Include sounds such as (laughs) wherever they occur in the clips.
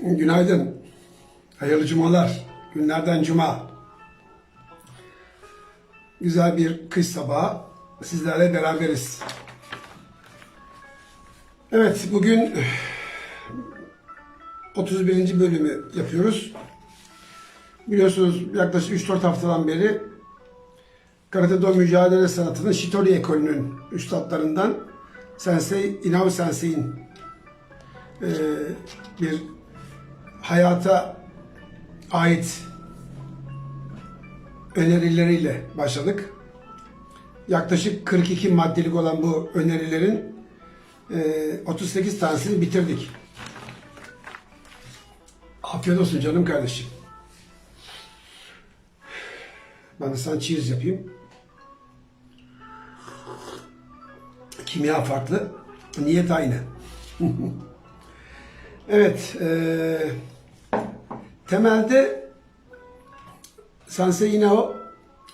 Günaydın. Hayırlı cumalar. Günlerden cuma. Güzel bir kış sabahı. Sizlerle beraberiz. Evet, bugün 31. bölümü yapıyoruz. Biliyorsunuz yaklaşık 3-4 haftadan beri Karate Do mücadele sanatının Shitori ekolünün üstadlarından Sensei Inao Sensei'nin eee, bir hayata ait önerileriyle başladık. Yaklaşık 42 maddelik olan bu önerilerin eee, 38 tanesini bitirdik. Afiyet olsun canım kardeşim. Ben de sana cheers yapayım. Kimya farklı, niyet aynı. (laughs) evet, eee, temelde Sensei Inao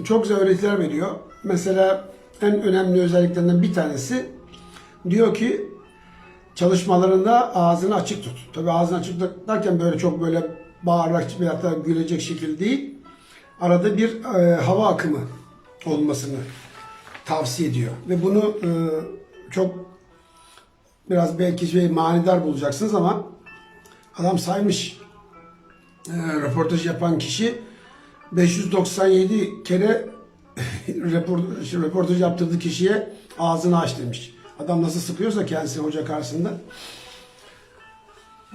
çok güzel öğretiler veriyor. Mesela en önemli özelliklerinden bir tanesi diyor ki çalışmalarında ağzını açık tut. Tabi ağzını açık tut derken böyle çok böyle bağırarak veyahut da gülecek şekilde değil. Arada bir e, hava akımı olmasını tavsiye ediyor. Ve bunu e, çok biraz belki şey manidar bulacaksınız ama adam saymış e, röportaj yapan kişi 597 kere (laughs) röportaj, röportaj kişiye ağzını aç demiş. Adam nasıl sıkıyorsa kendisini hoca karşısında.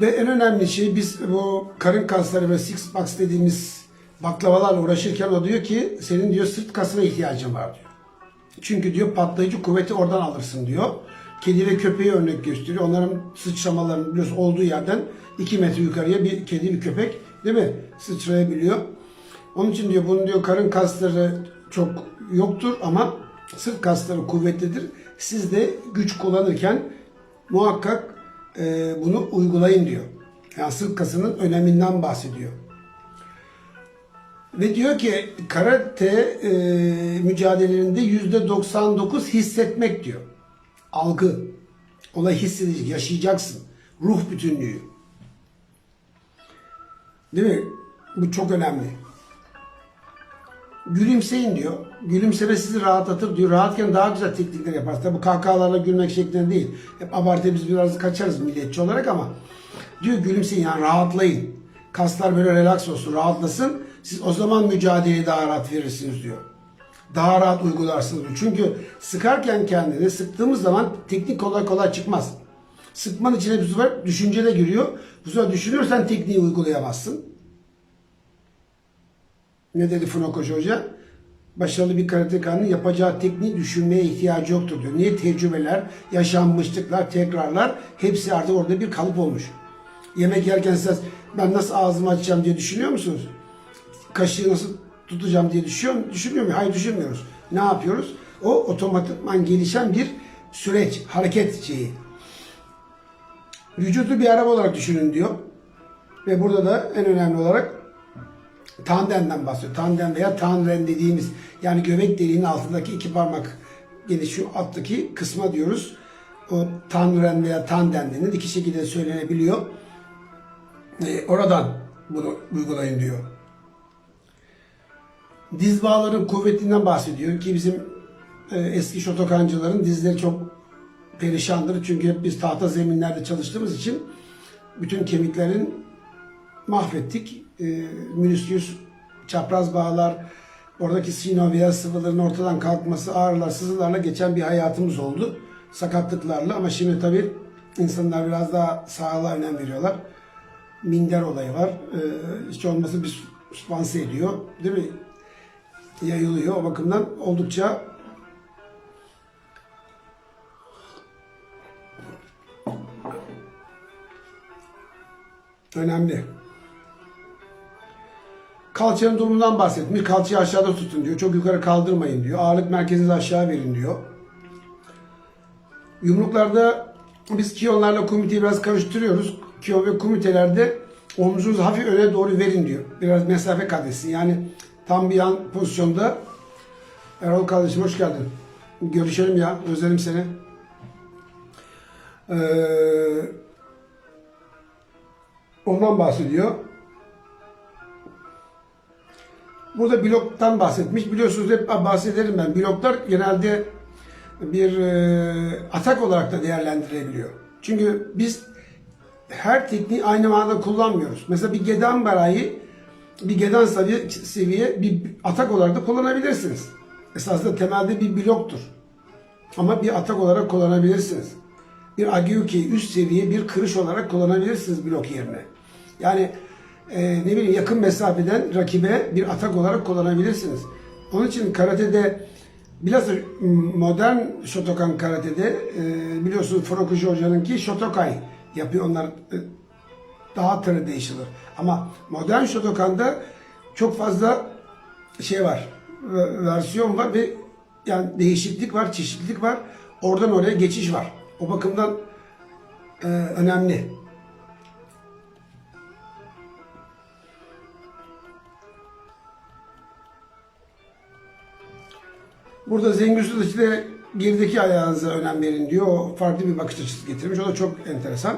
Ve en önemli şey biz bu karın kasları ve six packs dediğimiz baklavalarla uğraşırken o diyor ki senin diyor sırt kasına ihtiyacın var diyor. Çünkü diyor patlayıcı kuvveti oradan alırsın diyor. Kedi ve köpeği örnek gösteriyor. Onların sıçramalarının biliyorsun olduğu yerden 2 metre yukarıya bir kedi bir köpek değil mi sıçrayabiliyor. Onun için diyor bunun diyor karın kasları çok yoktur ama sırt kasları kuvvetlidir. Siz de güç kullanırken muhakkak e, bunu uygulayın diyor. Yani sırt kasının öneminden bahsediyor. Ve diyor ki karate e, mücadelelerinde yüzde 99 hissetmek diyor. Algı. Olay hissedecek, yaşayacaksın. Ruh bütünlüğü. Değil mi? Bu çok önemli. Gülümseyin diyor. Gülümseme sizi rahatlatır diyor. Rahatken daha güzel teknikler yaparsın. Tabi kahkahalarla gülmek şeklinde değil. Hep abartı biz biraz kaçarız milliyetçi olarak ama diyor gülümseyin yani rahatlayın. Kaslar böyle relax olsun, rahatlasın. Siz o zaman mücadeleye daha rahat verirsiniz diyor. Daha rahat uygularsınız. Çünkü sıkarken kendini sıktığımız zaman teknik kolay kolay çıkmaz. Sıkmanın içine bir sefer düşünce de giriyor. Bu sefer düşünürsen tekniği uygulayamazsın. Ne dedi Funakoshi Hoca? Başarılı bir karatekanın yapacağı tekniği düşünmeye ihtiyacı yoktur diyor. Niye? Tecrübeler, yaşanmışlıklar, tekrarlar hepsi artık orada bir kalıp olmuş. Yemek yerken siz ben nasıl ağzımı açacağım diye düşünüyor musunuz? Kaşığı nasıl tutacağım diye düşünüyor, düşünmüyor muyuz? Hayır düşünmüyoruz. Ne yapıyoruz? O otomatikman gelişen bir süreç, hareket şeyi. Vücudu bir araba olarak düşünün diyor. Ve burada da en önemli olarak tandemden bahsediyor. Tandem veya tanren dediğimiz yani göbek deliğinin altındaki iki parmak geniş şu alttaki kısma diyoruz. O tanren veya tandem denir. İki şekilde söylenebiliyor. Ee, oradan bunu uygulayın diyor. Diz bağların kuvvetinden bahsediyor ki bizim e, eski şotokancıların dizleri çok perişandır. Çünkü hep biz tahta zeminlerde çalıştığımız için bütün kemiklerin mahvettik. E, menisküs, çapraz bağlar, oradaki sinovial sıvıların ortadan kalkması, ağrılar, sızılarla geçen bir hayatımız oldu. Sakatlıklarla ama şimdi tabii insanlar biraz daha sağlığa önem veriyorlar. Minder olayı var. E, hiç olmazsa bir sponsor ediyor. Değil mi? Yayılıyor. O bakımdan oldukça önemli. Kalçanın durumundan bahsetmiş. Kalçayı aşağıda tutun diyor. Çok yukarı kaldırmayın diyor. Ağırlık merkezinizi aşağı verin diyor. Yumruklarda biz kiyonlarla kumiteyi biraz karıştırıyoruz. Kiyon ve kumitelerde omuzunuzu hafif öne doğru verin diyor. Biraz mesafe kat etsin. Yani tam bir yan pozisyonda. Erol kardeşim hoş geldin. Görüşelim ya. Özledim seni. Ee, Ondan bahsediyor. Burada bloktan bahsetmiş. Biliyorsunuz hep bahsederim ben. Bloklar genelde bir e, atak olarak da değerlendirilebiliyor. Çünkü biz her tekniği aynı manada kullanmıyoruz. Mesela bir gedan barayı bir gedan seviye, seviye bir atak olarak da kullanabilirsiniz. Esasında temelde bir bloktur. Ama bir atak olarak kullanabilirsiniz. Bir agiuki üst seviye bir kırış olarak kullanabilirsiniz blok yerine. Yani e, ne bileyim yakın mesafeden rakibe bir atak olarak kullanabilirsiniz. Onun için karatede bilhassa modern Shotokan karatede e, biliyorsunuz Furokushi hocanınki Shotokai yapıyor. Onlar e, daha traditional. Ama modern Shotokan'da çok fazla şey var. ve- Versiyon var ve yani değişiklik var, çeşitlilik var. Oradan oraya geçiş var. O bakımdan e, önemli. Burada Zengüsü işte gerideki ayağınıza önem verin diyor. O farklı bir bakış açısı getirmiş. O da çok enteresan.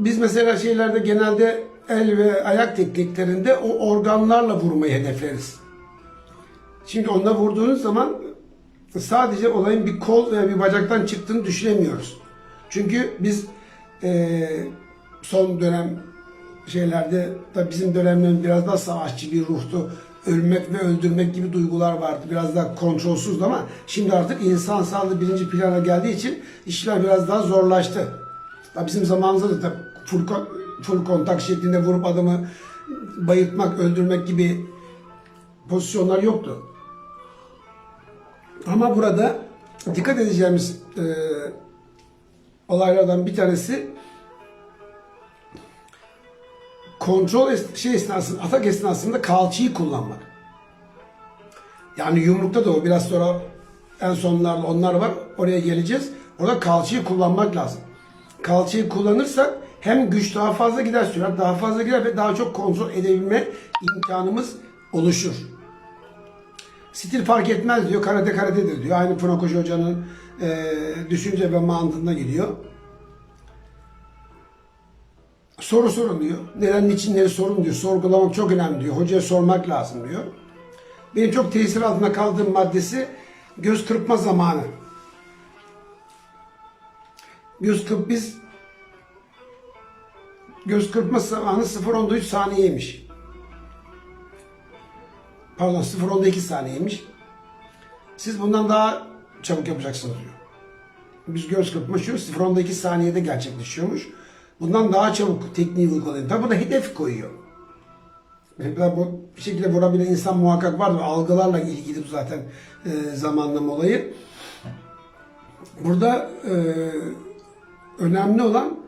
Biz mesela şeylerde genelde el ve ayak tekniklerinde o organlarla vurmayı hedefleriz. Şimdi onunla vurduğunuz zaman sadece olayın bir kol veya bir bacaktan çıktığını düşünemiyoruz. Çünkü biz eee, son dönem şeylerde da bizim dönemlerimiz biraz daha savaşçı bir ruhtu. Ölmek ve öldürmek gibi duygular vardı. Biraz daha kontrolsüzdü ama şimdi artık insan sağlığı birinci plana geldiği için işler biraz daha zorlaştı. Tabii bizim zamanımızda da full, full kontak şeklinde vurup adamı bayıltmak, öldürmek gibi pozisyonlar yoktu. Ama burada dikkat edeceğimiz e, olaylardan bir tanesi kontrol es- şey esnasında, atak esnasında kalçayı kullanmak. Yani yumrukta da o biraz sonra en sonlarda onlar var. Oraya geleceğiz. Orada kalçayı kullanmak lazım. Kalçayı kullanırsak hem güç daha fazla gider, sürat daha fazla gider ve daha çok kontrol edebilme imkanımız oluşur. Stil fark etmez diyor. Karate karatedir diyor. Aynı Funakoshi hocanın e, düşünce ve mantığına gidiyor. Soru sorun diyor. Neden, sorun diyor. Sorgulamak çok önemli diyor. Hocaya sormak lazım diyor. Benim çok tesir altında kaldığım maddesi göz kırpma zamanı. Göz kırp biz göz kırpma zamanı 0.13 saniyeymiş. Pardon 0.12 saniyeymiş. Siz bundan daha çabuk yapacaksınız diyor. Biz göz kırpma şu 0.12 saniyede gerçekleşiyormuş. Bundan daha çabuk tekniği uygulayın. Tabi burada hedef koyuyor. Mesela bu bir şekilde vurabilen insan muhakkak vardır. Algılarla ilgili bu zaten e, zamanlama olayı. Burada e, önemli olan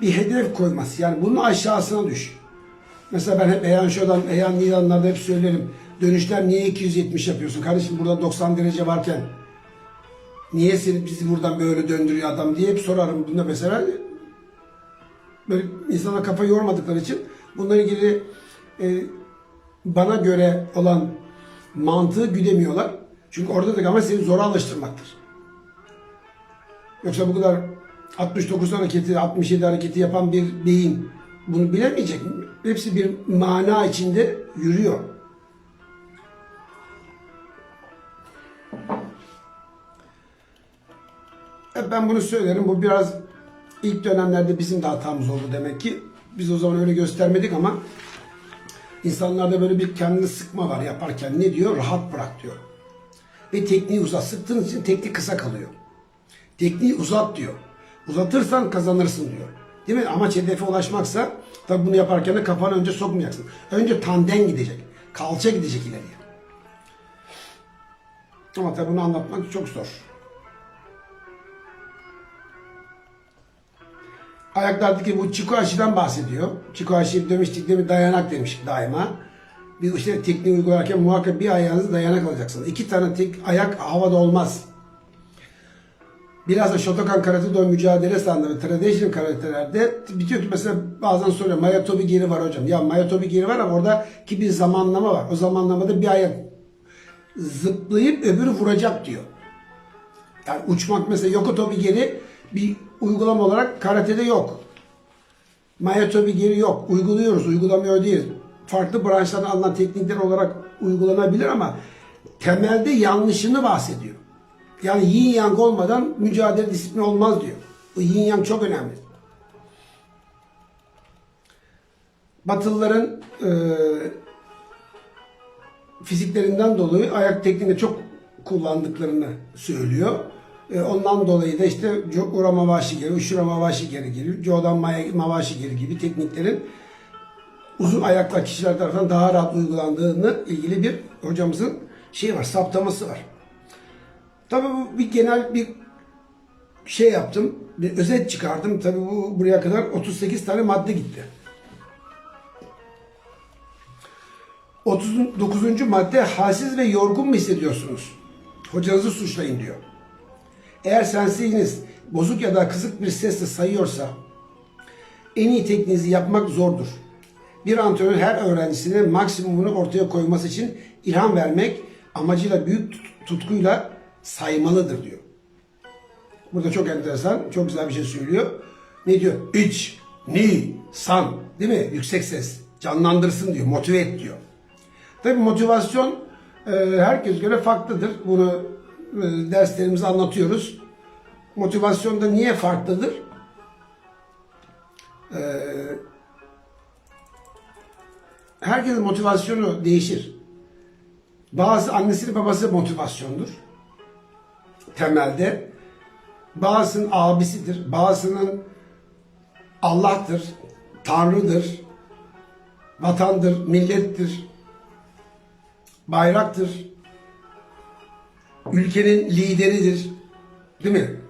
bir hedef koyması. Yani bunun aşağısına düş. Mesela ben hep Eyan Show'dan, Eyan Nilanlar'da hep söylerim. Dönüşler niye 270 yapıyorsun? Kardeşim burada 90 derece varken niye seni bizi buradan böyle döndürüyor adam diye hep sorarım. Bunda mesela böyle insana kafa yormadıkları için bununla ilgili e, bana göre olan mantığı güdemiyorlar. Çünkü orada da ama seni zora alıştırmaktır. Yoksa bu kadar 69 hareketi, 67 hareketi yapan bir beyin bunu bilemeyecek mi? Hepsi bir mana içinde yürüyor. Hep ben bunu söylerim. Bu biraz ilk dönemlerde bizim de hatamız oldu demek ki. Biz o zaman öyle göstermedik ama insanlarda böyle bir kendini sıkma var yaparken. Ne diyor? Rahat bırak diyor. Ve tekniği uzat. Sıktığınız için teknik kısa kalıyor. Tekniği uzat diyor. Uzatırsan kazanırsın diyor. Değil mi? Amaç hedefe ulaşmaksa tabi bunu yaparken de kafanı önce sokmayacaksın. Önce tanden gidecek. Kalça gidecek ileriye. Ama tabi bunu anlatmak çok zor. Ayaklardaki bu Chico aşıdan bahsediyor. Aşı demiştik değil mi? Dayanak demiştik daima. Bir işte tekniği uygularken muhakkak bir ayağınızı dayanak alacaksınız. İki tane tek ayak havada olmaz. Biraz da Shotokan Karate Do mücadele sanatları, traditional karatelerde bitiyor ki mesela bazen soruyor Mayatobi geri var hocam. Ya Mayatobi geri var ama orada ki bir zamanlama var. O zamanlamada bir ayak zıplayıp öbürü vuracak diyor. Yani uçmak mesela Yokoto geri bir uygulama olarak karatede yok. Mayato geri yok. Uyguluyoruz, uygulamıyor değil. Farklı branşlardan alınan teknikler olarak uygulanabilir ama temelde yanlışını bahsediyor. Yani yin yang olmadan mücadele disiplini olmaz diyor. Bu yin yang çok önemli. Batılıların e, fiziklerinden dolayı ayak tekniğini çok kullandıklarını söylüyor. E, ondan dolayı da işte Ura Mavashi geri, Ushura Mavashi geri gibi, Jodan Mavashi geri gibi tekniklerin uzun ayaklı kişiler tarafından daha rahat uygulandığını ilgili bir hocamızın şey var, saptaması var. Tabii bu bir genel bir şey yaptım, bir özet çıkardım. Tabii bu buraya kadar 38 tane madde gitti. 39. madde halsiz ve yorgun mu hissediyorsunuz? Hocanızı suçlayın diyor. Eğer sensiniz bozuk ya da kısık bir sesle sayıyorsa en iyi tekniğinizi yapmak zordur. Bir antrenör her öğrencisine maksimumunu ortaya koyması için ilham vermek amacıyla büyük tut- tutkuyla saymalıdır diyor. Burada çok enteresan, çok güzel bir şey söylüyor. Ne diyor? İç, ni, san, değil mi? Yüksek ses. Canlandırsın diyor, motive et diyor. Tabii motivasyon e, herkes göre farklıdır. Bunu e, derslerimizde anlatıyoruz. Motivasyon da niye farklıdır? E, herkesin motivasyonu değişir. Bazı annesi babası motivasyondur. Temelde. Bazısının abisidir. Bazısının Allah'tır, Tanrı'dır, vatandır, millettir, bayraktır, ülkenin lideridir. Değil mi?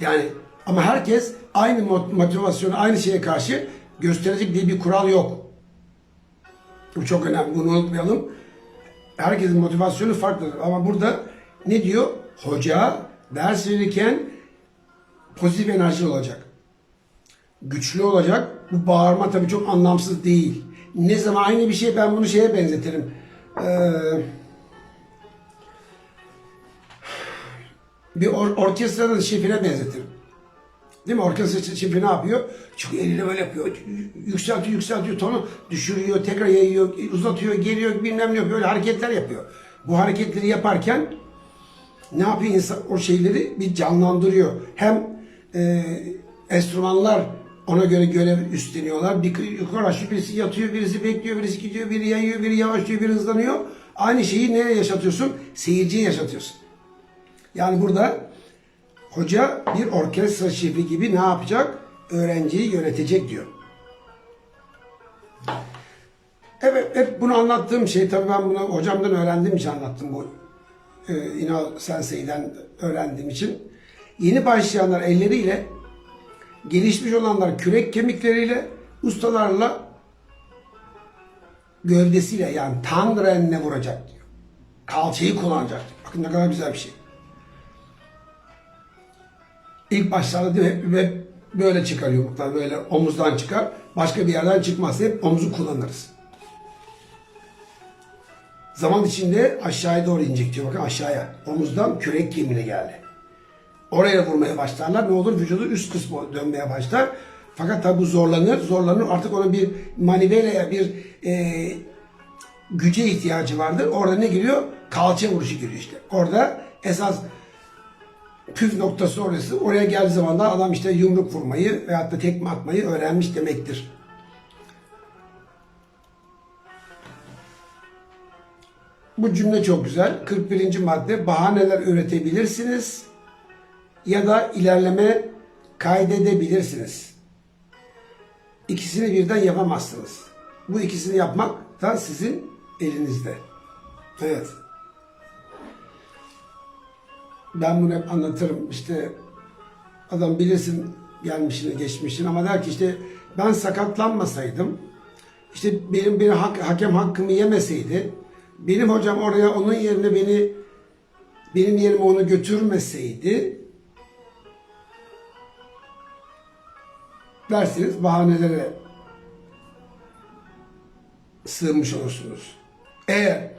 Yani ama herkes aynı mot- motivasyonu, aynı şeye karşı gösterecek diye bir kural yok. Bu çok önemli. Bunu unutmayalım. Herkesin motivasyonu farklıdır. Ama burada ne diyor? Hoca ders verirken pozitif enerji olacak. Güçlü olacak. Bu bağırma tabii çok anlamsız değil. Ne zaman aynı bir şey ben bunu şeye benzetirim. Ee, bir or- orkestranın şefine benzetirim. Değil mi? Orkestra şefi ne yapıyor? Çünkü eliyle böyle yapıyor. Yükseltiyor, yükseltiyor, tonu düşürüyor, tekrar yayıyor, uzatıyor, geliyor, bilmem ne yapıyor. Böyle hareketler yapıyor. Bu hareketleri yaparken ne yapıyor insan? O şeyleri bir canlandırıyor. Hem e, enstrümanlar ona göre görev üstleniyorlar. Bir yukarı aşağı birisi yatıyor, birisi bekliyor, birisi gidiyor, biri yayıyor, biri yavaşlıyor, biri hızlanıyor. Aynı şeyi nereye yaşatıyorsun? Seyirciye yaşatıyorsun. Yani burada hoca bir orkestra şefi gibi ne yapacak? Öğrenciyi yönetecek diyor. Evet, hep bunu anlattığım şey tabii ben bunu hocamdan öğrendiğim için anlattım bu e, Ino Sensei'den öğrendiğim için. Yeni başlayanlar elleriyle, gelişmiş olanlar kürek kemikleriyle, ustalarla gövdesiyle yani tandrenle vuracak diyor. Kalçayı kullanacak diyor. Bakın ne kadar güzel bir şey. İlk başlarda diyor hep, hep böyle çıkar yumruklar. Böyle omuzdan çıkar. Başka bir yerden çıkmaz. Hep omuzu kullanırız. Zaman içinde aşağıya doğru inecek diyor. Bakın aşağıya. Omuzdan kürek kemiğine geldi. Oraya vurmaya başlarlar. Ne olur? Vücudu üst kısmı dönmeye başlar. Fakat tabi bu zorlanır. Zorlanır. Artık onun bir maniveleye, bir e, güce ihtiyacı vardır. Orada ne giriyor? Kalça vuruşu giriyor işte. Orada esas püf noktası orası. Oraya geldiği zaman da adam işte yumruk vurmayı veyahut da tekme atmayı öğrenmiş demektir. Bu cümle çok güzel. 41. madde bahaneler üretebilirsiniz ya da ilerleme kaydedebilirsiniz. İkisini birden yapamazsınız. Bu ikisini yapmak da sizin elinizde. Evet. Ben bunu hep anlatırım. İşte adam bilirsin gelmişini geçmişini ama der ki işte ben sakatlanmasaydım işte benim bir hak, hakem hakkımı yemeseydi benim hocam oraya onun yerine beni benim yerime onu götürmeseydi dersiniz bahanelere sığmış olursunuz. Eğer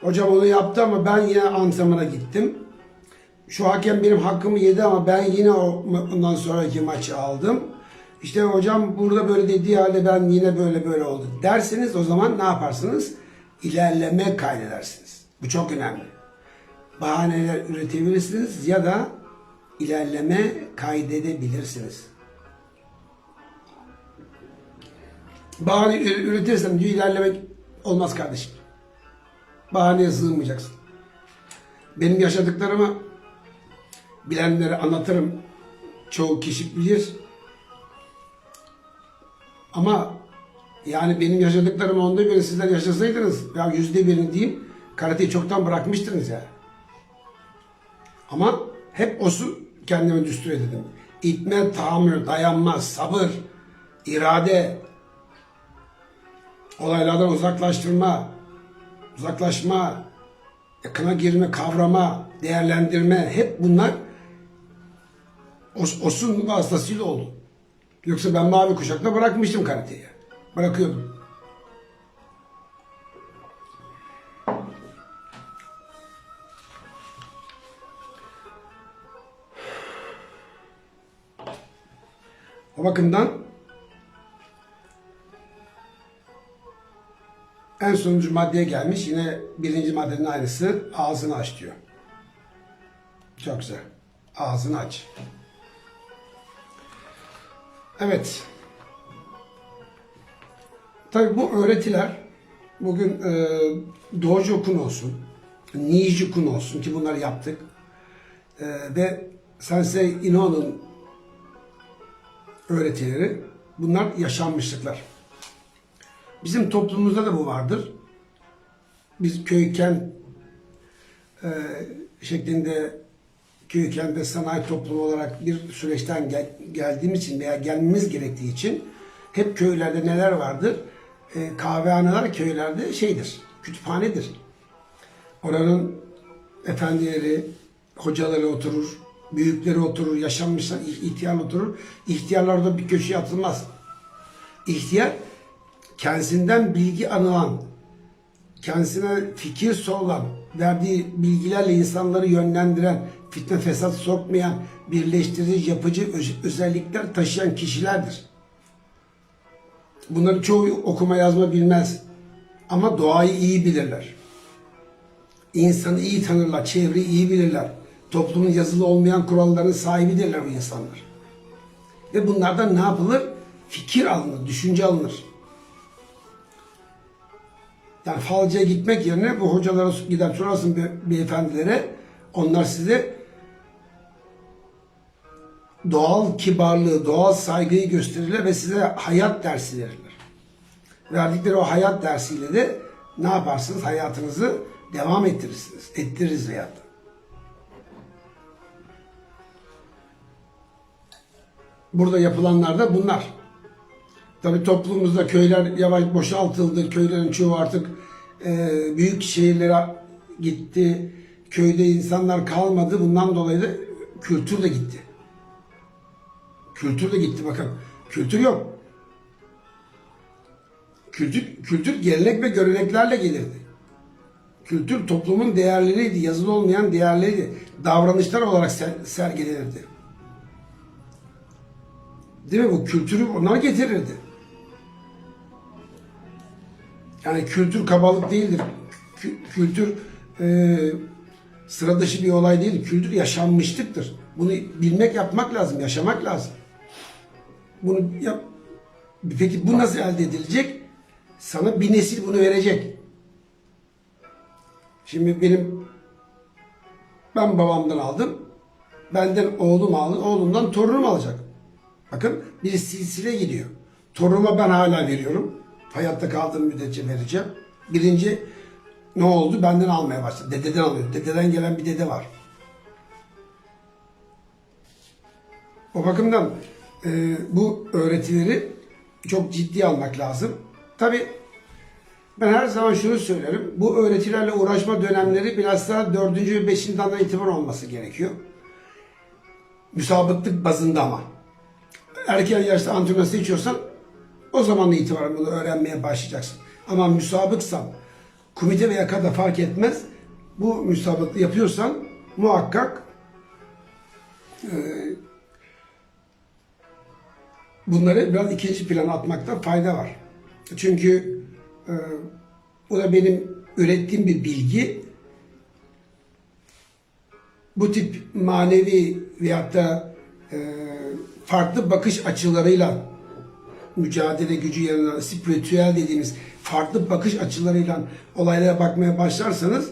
hocam onu yaptı ama ben yine antrenmana gittim. şu hakem benim hakkımı yedi ama ben yine ondan sonraki maçı aldım. İşte hocam burada böyle dediği halde ben yine böyle böyle oldu derseniz o zaman ne yaparsınız? İlerleme kaydedersiniz. Bu çok önemli. Bahaneler üretebilirsiniz ya da ilerleme kaydedebilirsiniz. Bahane ü- üretirsen diyor ilerlemek olmaz kardeşim. Bahaneye sığınmayacaksın. Benim yaşadıklarımı bilenlere anlatırım. Çoğu kişi bilir. Ama yani benim yaşadıklarım onda biri sizler yaşasaydınız ya yüzde birini diyeyim karateyi çoktan bırakmıştınız ya. Ama hep o kendime düstur edildim. İtme, tahammül, dayanma, sabır, irade, olaylardan uzaklaştırma, uzaklaşma, yakına girme, kavrama, değerlendirme hep bunlar Os, Os'un vasıtasıyla oldu. Yoksa ben mavi kuşakla bırakmıştım karateyi. Bırakıyordum. O bakımdan en sonuncu maddeye gelmiş. Yine birinci maddenin aynısı. Ağzını aç diyor. Çok güzel. Ağzını aç. Evet. Tabii bu öğretiler bugün e, Dojo Kun olsun, Niji Kun olsun ki bunları yaptık. E, ve Sensei Ino'nun öğretileri bunlar yaşanmışlıklar. Bizim toplumumuzda da bu vardır. Biz köy kent e, şeklinde köy kentte sanayi toplumu olarak bir süreçten gel- geldiğimiz için veya gelmemiz gerektiği için hep köylerde neler vardır? E, kahvehaneler köylerde şeydir, kütüphanedir. Oranın efendileri, hocaları oturur, büyükleri oturur, yaşanmışlar, ihtiyar oturur. İhtiyarlar da bir köşeye atılmaz. İhtiyar kendisinden bilgi anılan, kendisine fikir sorulan, verdiği bilgilerle insanları yönlendiren, fitne fesat sokmayan, birleştirici, yapıcı öz- özellikler taşıyan kişilerdir. Bunların çoğu okuma yazma bilmez. Ama doğayı iyi bilirler. İnsanı iyi tanırlar, çevreyi iyi bilirler. Toplumun yazılı olmayan kuralların sahibidirler bu insanlar. Ve bunlardan ne yapılır? Fikir alınır, düşünce alınır. Yani falcıya gitmek yerine bu hocalara gider sorarsın be, beyefendilere. Onlar size doğal kibarlığı, doğal saygıyı gösterirler ve size hayat dersi verirler. Verdikleri o hayat dersiyle de ne yaparsınız? Hayatınızı devam ettirirsiniz. Ettiririz hayatta. Burada yapılanlar da bunlar. Tabii toplumumuzda köyler yavaş boşaltıldı. Köylerin çoğu artık e, büyük şehirlere gitti. Köyde insanlar kalmadı. Bundan dolayı da kültür de gitti. Kültür de gitti bakın. Kültür yok. Kültür, kültür gelenek ve göreneklerle gelirdi. Kültür toplumun değerleriydi. Yazılı olmayan değerleriydi. Davranışlar olarak ser- sergilenirdi. Değil mi? Bu kültürü onlar getirirdi. Yani kültür kabalık değildir. Kü- kültür e, sıra dışı bir olay değil. Kültür yaşanmışlıktır. Bunu bilmek, yapmak lazım, yaşamak lazım. Bunu yap. Peki bu nasıl elde edilecek? Sana bir nesil bunu verecek. Şimdi benim ben babamdan aldım. Benden oğlum aldı. Oğlumdan torunum alacak. Bakın bir silsile gidiyor. Torunuma ben hala veriyorum. Hayatta kaldığım müddetçe vereceğim. Birinci ne oldu? Benden almaya başladı. Dededen alıyor. Dededen gelen bir dede var. O bakımdan e, bu öğretileri çok ciddi almak lazım. Tabi ben her zaman şunu söylerim. Bu öğretilerle uğraşma dönemleri biraz daha dördüncü ve beşinci daldan itibaren olması gerekiyor. Müsabıklık bazında ama. Erken yaşta antrenör seçiyorsan o zaman itibaren bunu öğrenmeye başlayacaksın. Ama müsabıksan, komite veya kada fark etmez. Bu müsabıklığı yapıyorsan muhakkak Ee, bunları biraz ikinci plana atmakta fayda var. Çünkü e, bu da benim ürettiğim bir bilgi. Bu tip manevi veyahut da e, farklı bakış açılarıyla mücadele gücü yanına spiritüel dediğimiz farklı bakış açılarıyla olaylara bakmaya başlarsanız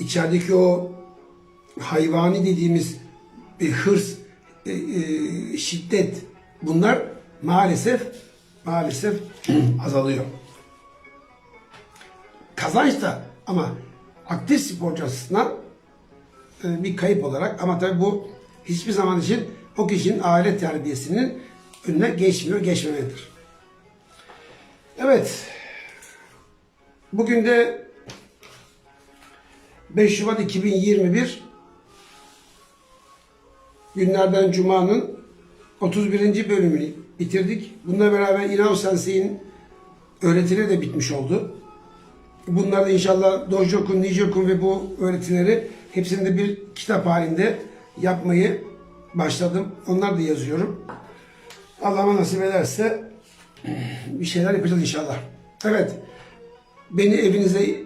içerideki o hayvani dediğimiz bir hırs, e, e, şiddet bunlar maalesef maalesef (clears throat) azalıyor. Kazanç da ama aktif sporcu açısından e, bir kayıp olarak ama tabii bu hiçbir zaman için o kişinin aile terbiyesinin önüne geçmiyor, geçmemedir. Evet. Bugün de 5 Şubat 2021 günlerden Cuma'nın 31. bölümünü bitirdik. Bununla beraber İnav Sensei'nin öğretileri de bitmiş oldu. Bunlar da inşallah Dojokun, Nijokun ve bu öğretileri hepsini de bir kitap halinde yapmayı başladım. Onlar da yazıyorum. Allah'a nasip ederse bir şeyler yapacağız inşallah. Evet. Beni evinize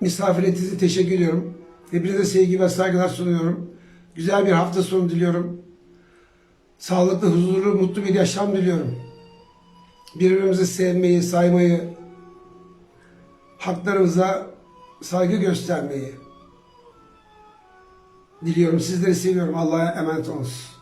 misafir ettiğiniz teşekkür ediyorum. Hepinize sevgi ve saygılar sunuyorum. Güzel bir hafta sonu diliyorum. Sağlıklı, huzurlu, mutlu bir yaşam diliyorum. Birbirimizi sevmeyi, saymayı, haklarımıza saygı göstermeyi diliyorum. Sizleri seviyorum. Allah'a emanet olunuz.